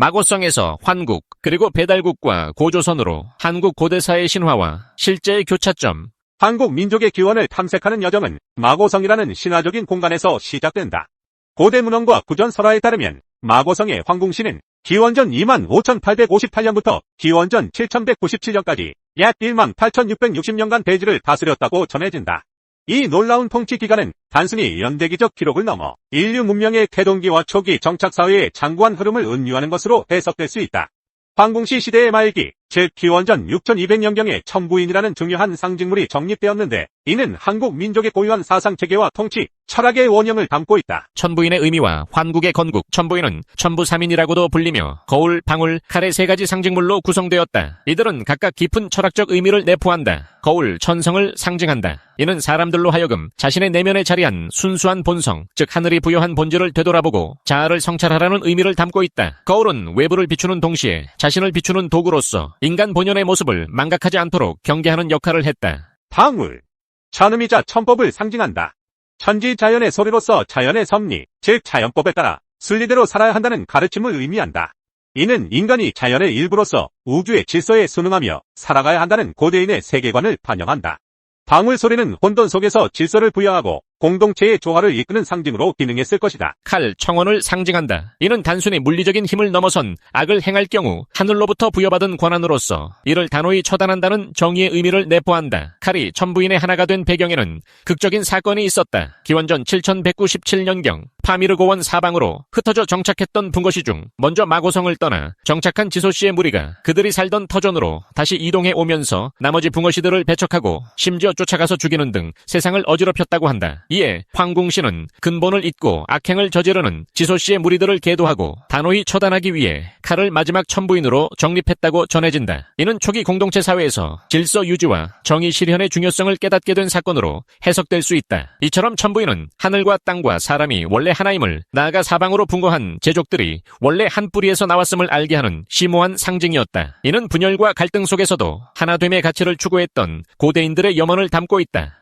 마고성에서 환국, 그리고 배달국과 고조선으로 한국 고대사의 신화와 실제의 교차점, 한국 민족의 기원을 탐색하는 여정은 마고성이라는 신화적인 공간에서 시작된다. 고대 문헌과 구전 설화에 따르면 마고성의 황궁시는 기원전 2만 5858년부터 기원전 7197년까지 약 1만 8660년간 대지를 다스렸다고 전해진다. 이 놀라운 통치 기간은 단순히 연대기적 기록을 넘어 인류 문명의 태동기와 초기 정착사회의 장구한 흐름을 은유하는 것으로 해석될 수 있다. 황궁시 시대의 말기, 즉 기원전 6200년경에 천부인이라는 중요한 상징물이 정립되었는데 이는 한국 민족의 고유한 사상 체계와 통치, 철학의 원형을 담고 있다. 천부인의 의미와 환국의 건국, 천부인은 천부삼인이라고도 불리며 거울, 방울, 칼의 세 가지 상징물로 구성되었다. 이들은 각각 깊은 철학적 의미를 내포한다. 거울, 천성을 상징한다. 이는 사람들로 하여금 자신의 내면에 자리한 순수한 본성, 즉 하늘이 부여한 본질을 되돌아보고 자아를 성찰하라는 의미를 담고 있다. 거울은 외부를 비추는 동시에 자신을 비추는 도구로서 인간 본연의 모습을 망각하지 않도록 경계하는 역할을 했다. 방울. 천음이자 천법을 상징한다. 천지 자연의 소리로서 자연의 섭리, 즉 자연법에 따라 순리대로 살아야 한다는 가르침을 의미한다. 이는 인간이 자연의 일부로서 우주의 질서에 순응하며 살아가야 한다는 고대인의 세계관을 반영한다. 방울 소리는 혼돈 속에서 질서를 부여하고 공동체의 조화를 이끄는 상징으로 기능했을 것이다. 칼, 청원을 상징한다. 이는 단순히 물리적인 힘을 넘어선 악을 행할 경우 하늘로부터 부여받은 권한으로서 이를 단호히 처단한다는 정의의 의미를 내포한다. 칼이 천부인의 하나가 된 배경에는 극적인 사건이 있었다. 기원전 7197년경 파미르 고원 사방으로 흩어져 정착했던 분거시 중 먼저 마고성을 떠나 정착한 지소 씨의 무리가 그들이 살던 터전으로 다시 이동해 오면서 나머지 붕어시들을 배척하고 심지어 쫓아가서 죽이는 등 세상을 어지럽혔다고 한다. 이에 황궁씨는 근본을 잊고 악행을 저지르는 지소 씨의 무리들을 계도하고 단호히 처단하기 위해 칼을 마지막 천부인으로 정립했다고 전해진다. 이는 초기 공동체 사회에서 질서 유지와 정의 실현의 중요성을 깨닫게 된 사건으로 해석될 수 있다. 이처럼 천부인은 하늘과 땅과 사람이 원래 하나임을 나아가 사방으로 분거한 제족들이 원래 한 뿌리에서 나왔음을 알게 하는 심오한 상징이었다. 이는 분열과 갈등 속에서도 하나됨의 가치를 추구했던 고대인들의 염원을 담고 있다.